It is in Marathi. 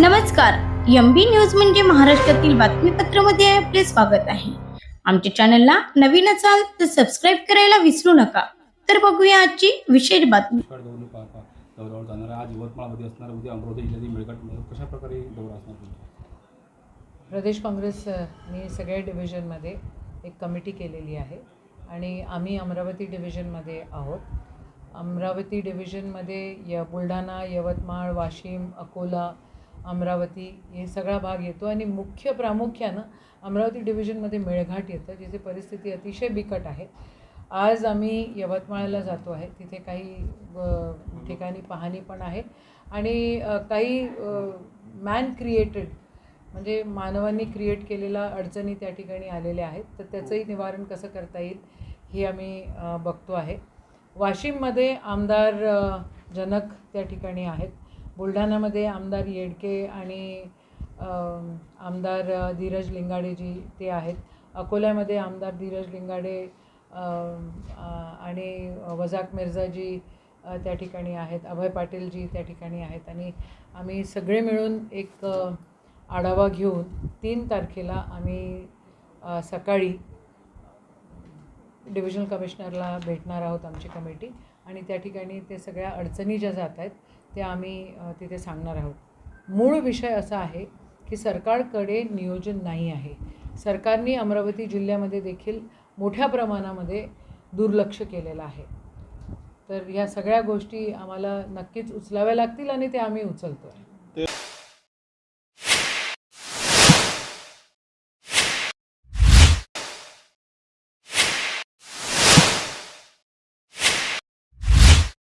नमस्कार. एम बी न्यूज म्हणजे महाराष्ट्रातील बातमीपत्रामध्ये आपले स्वागत आहे. आमच्या चॅनलला नवीन असाल तर सबस्क्राईब करायला विसरू नका. तर बघूया आजची विशेष बातमी. दौऱ्यावर जाणार आज यवतमाळमध्ये असणार उद्या अमरावती जिल्ह्यातील मेळघाटमध्ये कशा प्रकारे दौरा असणार प्रदेश काँग्रेसनी सगळ्या डिव्हिजनमध्ये एक कमिटी केलेली आहे आणि आम्ही अमरावती डिव्हिजनमध्ये आहोत. अमरावती डिव्हिजनमध्ये य बुलढाणा यवतमाळ वाशिम अकोला अमरावती हे सगळा भाग येतो आणि मुख्य प्रामुख्यानं अमरावती डिव्हिजनमध्ये मेळघाट येतं जिथे परिस्थिती अतिशय बिकट आहे. आज आम्ही यवतमाळला जातो आहे. तिथे काही ठिकाणी पाहणी पण आहे. आणि काही मॅन क्रिएटेड म्हणजे मानवांनी क्रिएट केलेल्या अडचणी त्या ठिकाणी आलेल्या आहेत. तर त्याचंही निवारण कसं करता येईल हे आम्ही बघतो आहे. वाशिममध्ये आमदार जनक त्या ठिकाणी आहेत. बुलढाणामध्ये आमदार येडके आणि आमदार धीरज लिंगाडेजी ते आहेत. अकोल्यामध्ये आमदार धीरज लिंगाडे आणि वजाक मिर्झाजी त्या ठिकाणी आहेत. अभय पाटीलजी त्या ठिकाणी आहेत. आणि आम्ही सगळे मिळून एक आढावा घेऊन तीन तारखेला आम्ही सकाळी डिव्हिजनल कमिशनरला भेटणार आहोत आमची कमिटी आणि त्या ठिकाणी ते सगळ्या अडचणी ज्या जात आहेत त्या आम्ही तिथे सांगणार आहोत. मूळ विषय असा आहे की सरकारकडे नियोजन नाही आहे. सरकारने अमरावती जिल्ह्यामध्ये देखील मोठ्या प्रमाणामध्ये दुर्लक्ष केलेलं आहे. तर ह्या सगळ्या गोष्टी आम्हाला नक्कीच उचलाव्या लागतील आणि ते आम्ही उचलतो आहे